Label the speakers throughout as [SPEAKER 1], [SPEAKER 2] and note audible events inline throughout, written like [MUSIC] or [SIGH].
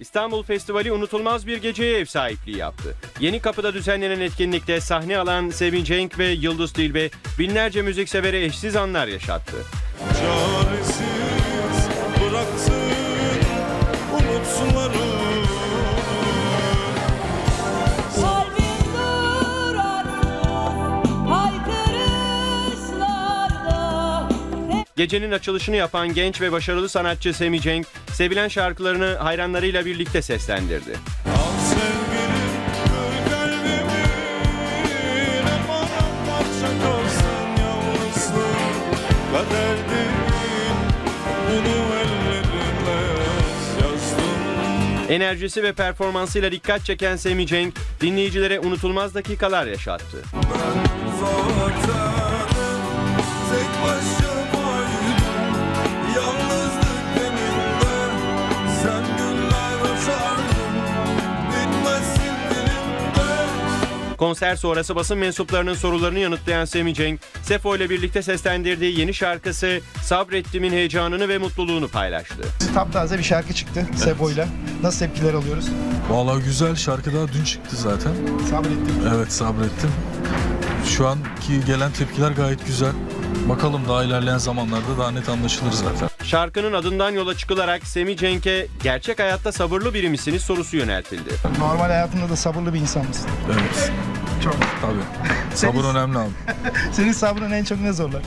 [SPEAKER 1] İstanbul Festivali unutulmaz bir geceye ev sahipliği yaptı. Yeni Kapı'da düzenlenen etkinlikte sahne alan Sevin Cenk ve Yıldız Dilbe binlerce müziksevere eşsiz anlar yaşattı.
[SPEAKER 2] Çaresiz
[SPEAKER 1] Gecenin açılışını yapan genç ve başarılı sanatçı Semi Cenk, sevilen şarkılarını hayranlarıyla birlikte seslendirdi. Enerjisi ve performansıyla dikkat çeken Semi Cenk, dinleyicilere unutulmaz dakikalar yaşattı.
[SPEAKER 2] Ben zaten
[SPEAKER 1] Konser sonrası basın mensuplarının sorularını yanıtlayan Semi Cenk, Sefo ile birlikte seslendirdiği yeni şarkısı Sabrettimin heyecanını ve mutluluğunu paylaştı.
[SPEAKER 3] Taptaze bir şarkı çıktı Sebo'yla. Nasıl tepkiler alıyoruz?
[SPEAKER 4] Vallahi güzel şarkı daha dün çıktı zaten.
[SPEAKER 3] Sabrettim.
[SPEAKER 4] Evet sabrettim. Şu anki gelen tepkiler gayet güzel. Bakalım daha ilerleyen zamanlarda daha net anlaşılır zaten.
[SPEAKER 1] Şarkının adından yola çıkılarak Semi Cenk'e gerçek hayatta sabırlı biri misiniz sorusu yöneltildi.
[SPEAKER 3] Normal hayatında da sabırlı bir insan mısın?
[SPEAKER 4] Evet.
[SPEAKER 3] Çok.
[SPEAKER 4] Tabii. [LAUGHS] Sabır önemli abi. [LAUGHS]
[SPEAKER 3] Senin sabrın en çok ne zorlar?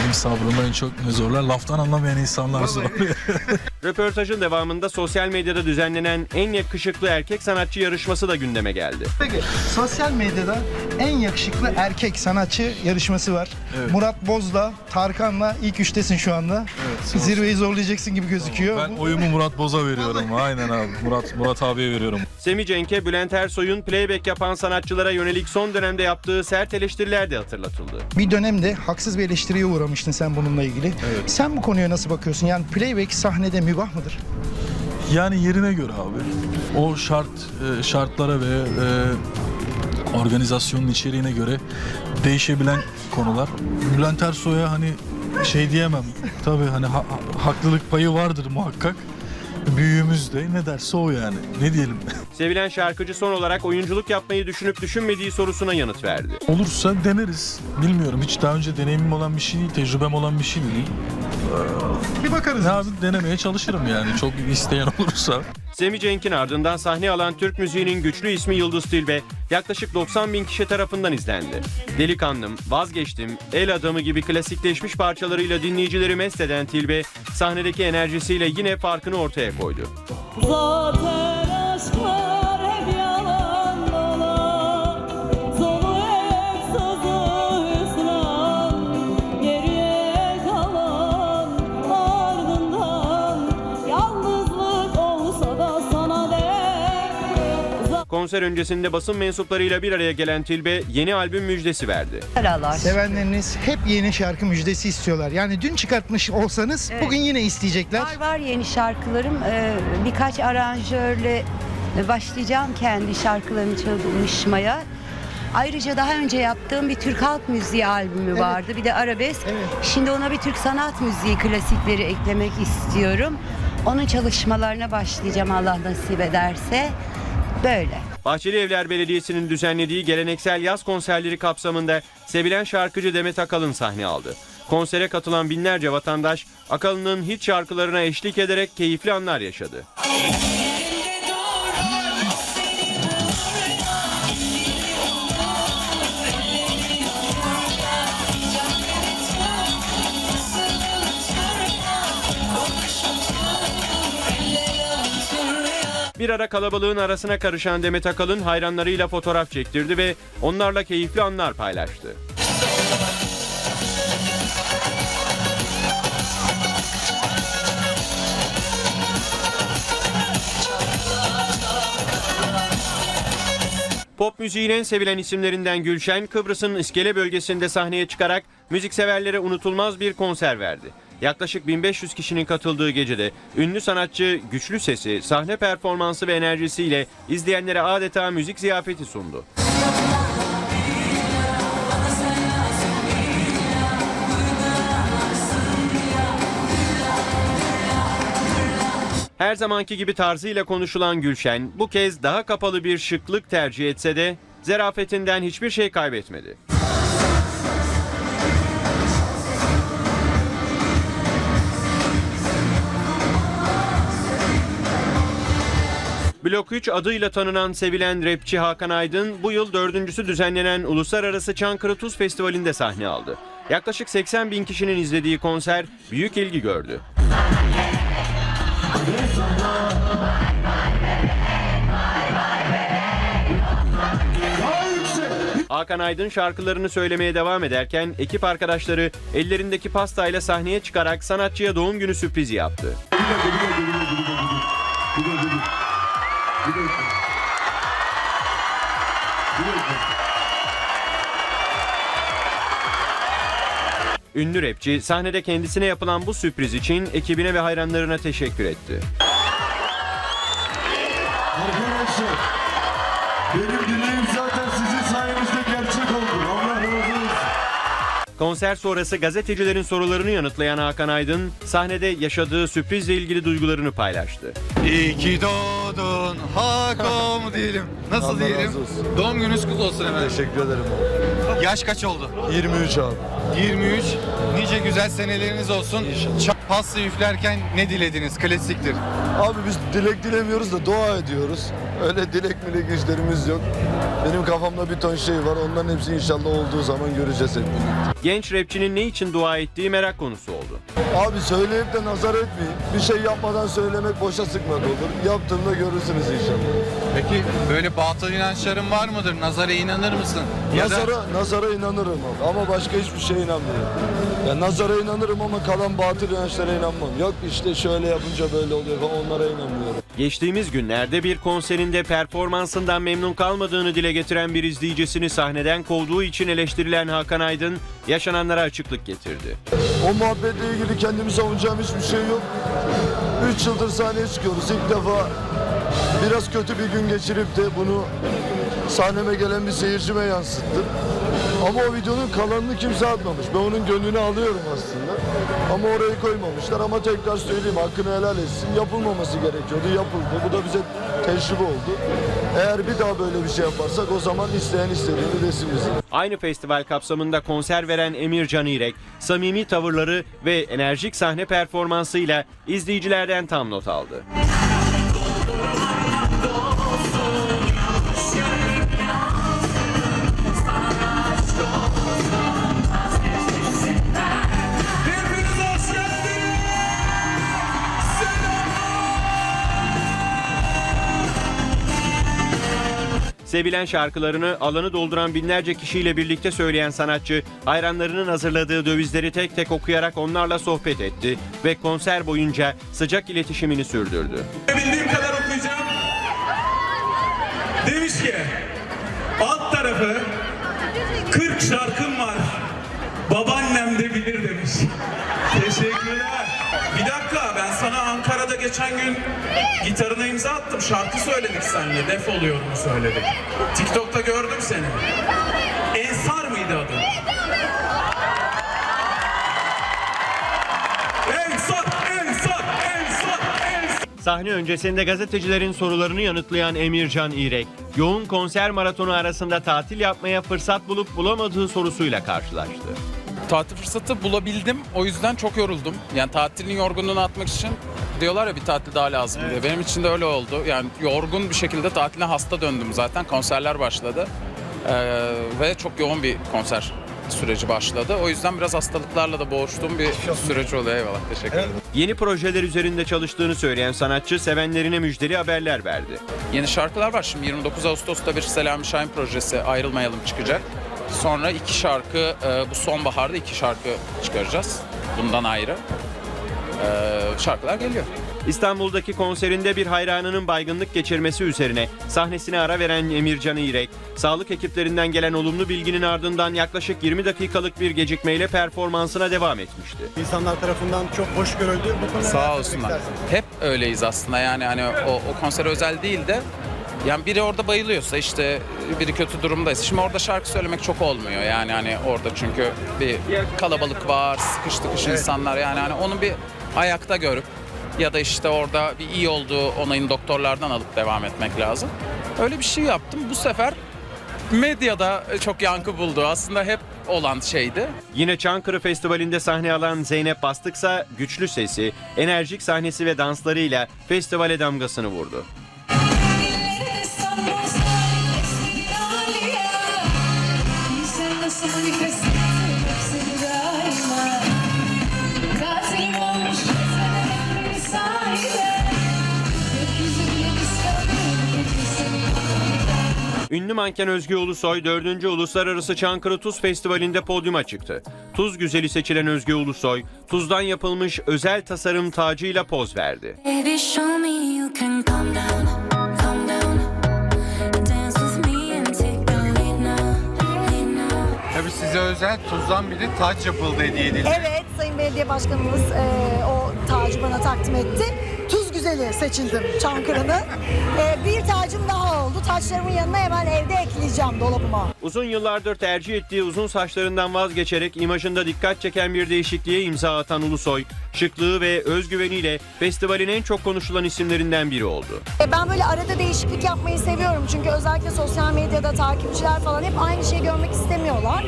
[SPEAKER 4] Benim sabrımı en çok ne zorlar? Laftan anlamayan insanlar zorluyor. [LAUGHS]
[SPEAKER 1] Röportajın devamında sosyal medyada düzenlenen en yakışıklı erkek sanatçı yarışması da gündeme geldi.
[SPEAKER 3] Peki sosyal medyada en yakışıklı erkek sanatçı yarışması var.
[SPEAKER 4] Evet.
[SPEAKER 3] Murat Boz'la Tarkan'la ilk üçtesin şu anda.
[SPEAKER 4] Evet,
[SPEAKER 3] Zirveyi zorlayacaksın gibi gözüküyor.
[SPEAKER 4] ben
[SPEAKER 3] Bu-
[SPEAKER 4] oyumu Murat Boz'a veriyorum. Aynen abi. Murat Murat abiye veriyorum.
[SPEAKER 1] Semi Cenk'e Bülent Ersoy'un playback yapan sanatçılara yönelik son dönemde yaptığı sert eleştiriler de hatırlatıldı.
[SPEAKER 3] Bir dönemde haksız bir eleştiriye uğramıştın sen bununla ilgili.
[SPEAKER 4] Evet.
[SPEAKER 3] Sen bu konuya nasıl bakıyorsun? Yani playback sahnede mübah mıdır?
[SPEAKER 4] Yani yerine göre abi. O şart e, şartlara ve e, organizasyonun içeriğine göre değişebilen konular. Bülent Ersoy'a hani şey diyemem. Tabii hani ha- ha- haklılık payı vardır muhakkak. Büyüğümüz de ne derse o yani. Ne diyelim. [LAUGHS]
[SPEAKER 1] Sevilen şarkıcı son olarak oyunculuk yapmayı düşünüp düşünmediği sorusuna yanıt verdi.
[SPEAKER 4] Olursa deneriz. Bilmiyorum. Hiç daha önce deneyimim olan bir şey değil, tecrübem olan bir şey değil.
[SPEAKER 3] Bir bakarız.
[SPEAKER 4] Abi denemeye çalışırım yani. Çok isteyen olursa.
[SPEAKER 1] Semi Cenk'in ardından sahne alan Türk müziğinin güçlü ismi Yıldız Tilbe yaklaşık 90 bin kişi tarafından izlendi. Delikanlım, Vazgeçtim, El Adamı gibi klasikleşmiş parçalarıyla dinleyicileri mest eden Tilbe sahnedeki enerjisiyle yine farkını ortaya koydu.
[SPEAKER 5] Zaten
[SPEAKER 1] Konser öncesinde basın mensuplarıyla bir araya gelen Tilbe yeni albüm müjdesi verdi.
[SPEAKER 6] Aralar.
[SPEAKER 3] Sevenleriniz hep yeni şarkı müjdesi istiyorlar. Yani dün çıkartmış olsanız
[SPEAKER 6] Evet.
[SPEAKER 3] bugün yine isteyecekler.
[SPEAKER 6] Var var yeni şarkılarım. Ee, birkaç aranjörle başlayacağım kendi şarkılarımı çalışmaya. Ayrıca daha önce yaptığım bir Türk halk müziği albümü
[SPEAKER 3] Evet.
[SPEAKER 6] vardı. Bir de arabesk.
[SPEAKER 3] Evet.
[SPEAKER 6] Şimdi ona bir Türk sanat müziği klasikleri eklemek istiyorum. Onun çalışmalarına başlayacağım Allah nasip ederse. Böyle.
[SPEAKER 1] Bahçeli Evler Belediyesi'nin düzenlediği geleneksel yaz konserleri kapsamında sevilen şarkıcı Demet Akalın sahne aldı. Konsere katılan binlerce vatandaş Akalın'ın hit şarkılarına eşlik ederek keyifli anlar yaşadı. Ara kalabalığın arasına karışan Demet Akalın hayranlarıyla fotoğraf çektirdi ve onlarla keyifli anlar paylaştı. Pop müziğin en sevilen isimlerinden Gülşen, Kıbrıs'ın İskele bölgesinde sahneye çıkarak müzikseverlere unutulmaz bir konser verdi. Yaklaşık 1500 kişinin katıldığı gecede ünlü sanatçı güçlü sesi, sahne performansı ve enerjisiyle izleyenlere adeta müzik ziyafeti sundu. Her zamanki gibi tarzıyla konuşulan Gülşen bu kez daha kapalı bir şıklık tercih etse de zerafetinden hiçbir şey kaybetmedi. Blok 3 adıyla tanınan sevilen rapçi Hakan Aydın bu yıl dördüncüsü düzenlenen Uluslararası Çankırı Tuz Festivali'nde sahne aldı. Yaklaşık 80 bin kişinin izlediği konser büyük ilgi gördü. Hakan Aydın şarkılarını söylemeye devam ederken ekip arkadaşları ellerindeki pastayla sahneye çıkarak sanatçıya doğum günü sürprizi yaptı. Ünlü rapçi sahnede kendisine yapılan bu sürpriz için ekibine ve hayranlarına teşekkür etti.
[SPEAKER 2] Arkadaşlar benim
[SPEAKER 1] Konser sonrası gazetecilerin sorularını yanıtlayan Hakan Aydın sahnede yaşadığı sürprizle ilgili duygularını paylaştı.
[SPEAKER 7] İyi ki doğdun Hako mu [LAUGHS] diyelim? Nasıl
[SPEAKER 2] Allah
[SPEAKER 7] diyelim?
[SPEAKER 2] razı olsun.
[SPEAKER 7] Doğum gününüz kutlu olsun hemen.
[SPEAKER 2] Teşekkür ederim
[SPEAKER 7] Yaş kaç oldu?
[SPEAKER 2] abi. 23 abi.
[SPEAKER 7] 23. Nice güzel seneleriniz olsun. Çak pasta üflerken ne dilediniz? Klasiktir.
[SPEAKER 2] Abi biz dilek dilemiyoruz da dua ediyoruz. Öyle dilek milek işlerimiz yok. Benim kafamda bir ton şey var. Onların hepsi inşallah olduğu zaman göreceğiz hep birlikte.
[SPEAKER 1] Genç rapçinin ne için dua ettiği merak konusu oldu.
[SPEAKER 2] Abi söyleyip de nazar etmeyin. Bir şey yapmadan söylemek boşa sıkmak olur. Yaptığımda görürsünüz inşallah.
[SPEAKER 7] Peki böyle batıl inançların var mıdır? Nazara inanır mısın? Ya da
[SPEAKER 2] Nazara, nazara inanırım abi. ama başka hiçbir şeye inanmıyorum. Ya nazara inanırım ama kalan batıl inançlara inanmam. Yok işte şöyle yapınca böyle oluyor falan onlara inanmıyorum.
[SPEAKER 1] Geçtiğimiz günlerde bir konserinde performansından memnun kalmadığını dile getiren bir izleyicisini sahneden kovduğu için eleştirilen Hakan Aydın yaşananlara açıklık getirdi.
[SPEAKER 2] O muhabbetle ilgili kendimi savunacağım hiçbir şey yok. 3 yıldır sahneye çıkıyoruz. İlk defa biraz kötü bir gün geçirip de bunu sahneme gelen bir seyircime yansıttım. Ama o videonun kalanını kimse atmamış. Ben onun gönlünü alıyorum aslında. Ama orayı koymamışlar. Ama tekrar söyleyeyim hakkını helal etsin. Yapılmaması gerekiyordu. Yapıldı. Bu da bize tecrübe oldu. Eğer bir daha böyle bir şey yaparsak o zaman isteyen istediğini desin bize.
[SPEAKER 1] Aynı festival kapsamında konser veren Emir Can İrek, samimi tavırları ve enerjik sahne performansıyla izleyicilerden tam not aldı. Sevilen şarkılarını alanı dolduran binlerce kişiyle birlikte söyleyen sanatçı, hayranlarının hazırladığı dövizleri tek tek okuyarak onlarla sohbet etti ve konser boyunca sıcak iletişimini sürdürdü.
[SPEAKER 8] Bildiğim kadar okuyacağım. Demiş ki alt tarafı 40 şarkım var. Babaannem de bilir demiş. Teşekkürler. Bir dakika geçen gün gitarına imza attım. Şarkı söyledik seninle. Def oluyorum söyledik. TikTok'ta gördüm seni. Ensar mıydı adın? Ensar, Ensar, Ensar, Ensar.
[SPEAKER 1] Sahne öncesinde gazetecilerin sorularını yanıtlayan Emircan İrek, yoğun konser maratonu arasında tatil yapmaya fırsat bulup bulamadığı sorusuyla karşılaştı.
[SPEAKER 9] tatil fırsatı bulabildim. O yüzden çok yoruldum. Yani tatilin yorgunluğunu atmak için diyorlar ya bir tatil daha lazım diye. Benim için de öyle oldu. Yani yorgun bir şekilde tatiline hasta döndüm zaten. Konserler başladı. Ee, ve çok yoğun bir konser süreci başladı. O yüzden biraz hastalıklarla da boğuştuğum bir süreç oluyor. Eyvallah. Teşekkür ederim.
[SPEAKER 1] Yeni projeler üzerinde çalıştığını söyleyen sanatçı sevenlerine müjdeli haberler verdi.
[SPEAKER 9] Yeni şarkılar var. Şimdi 29 Ağustos'ta bir Selami Şahin projesi Ayrılmayalım çıkacak. Sonra iki şarkı, e, bu sonbaharda iki şarkı çıkaracağız. Bundan ayrı. Ee, şarkılar geliyor.
[SPEAKER 1] İstanbul'daki konserinde bir hayranının baygınlık geçirmesi üzerine sahnesine ara veren Emircan İrek, sağlık ekiplerinden gelen olumlu bilginin ardından yaklaşık 20 dakikalık bir gecikmeyle performansına devam etmişti.
[SPEAKER 10] İnsanlar tarafından çok hoş görüldü. Bu konuda
[SPEAKER 9] Sağ
[SPEAKER 10] neler
[SPEAKER 9] olsunlar.
[SPEAKER 10] istersiniz?
[SPEAKER 9] Hep öyleyiz aslında yani hani o, o konser özel değil de yani biri orada bayılıyorsa işte biri kötü durumdaysa. Şimdi orada şarkı söylemek çok olmuyor yani hani orada çünkü bir kalabalık var, sıkış tıkış insanlar yani hani onu bir ayakta görüp ya da işte orada bir iyi olduğu onayını doktorlardan alıp devam etmek lazım. Öyle bir şey yaptım. Bu sefer medyada çok yankı buldu. Aslında hep olan şeydi.
[SPEAKER 1] Yine Çankırı Festivali'nde sahne alan Zeynep Bastıksa güçlü sesi, enerjik sahnesi ve danslarıyla festivale damgasını vurdu. Ünlü manken Özge Ulusoy 4. Uluslararası Çankırı Tuz Festivali'nde podyuma çıktı. Tuz güzeli seçilen Özge Ulusoy, tuzdan yapılmış özel tasarım tacıyla poz verdi.
[SPEAKER 5] Baby, show me you can down.
[SPEAKER 7] Tabii size özel tuzdan bir de taç yapıldı hediye edildi.
[SPEAKER 11] Evet, Sayın Belediye Başkanımız e, o tacı bana takdim etti. Güzeli seçildim Çankırı'nın. E, bir tacım daha oldu. Taçlarımın yanına hemen evde ekleyeceğim dolabıma.
[SPEAKER 1] Uzun yıllardır tercih ettiği uzun saçlarından vazgeçerek imajında dikkat çeken bir değişikliğe imza atan Ulusoy, şıklığı ve özgüveniyle festivalin en çok konuşulan isimlerinden biri oldu.
[SPEAKER 11] E, ben böyle arada değişiklik yapmayı seviyorum. Çünkü özellikle sosyal medyada takipçiler falan hep aynı şeyi görmek istemiyorlar.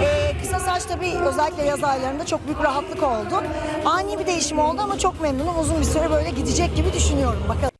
[SPEAKER 11] E, kısa saç tabii özellikle yaz aylarında çok büyük rahatlık oldu. Ani bir değişim oldu ama çok memnunum. Uzun bir süre böyle gidecek gibi düşünüyorum. Bakalım.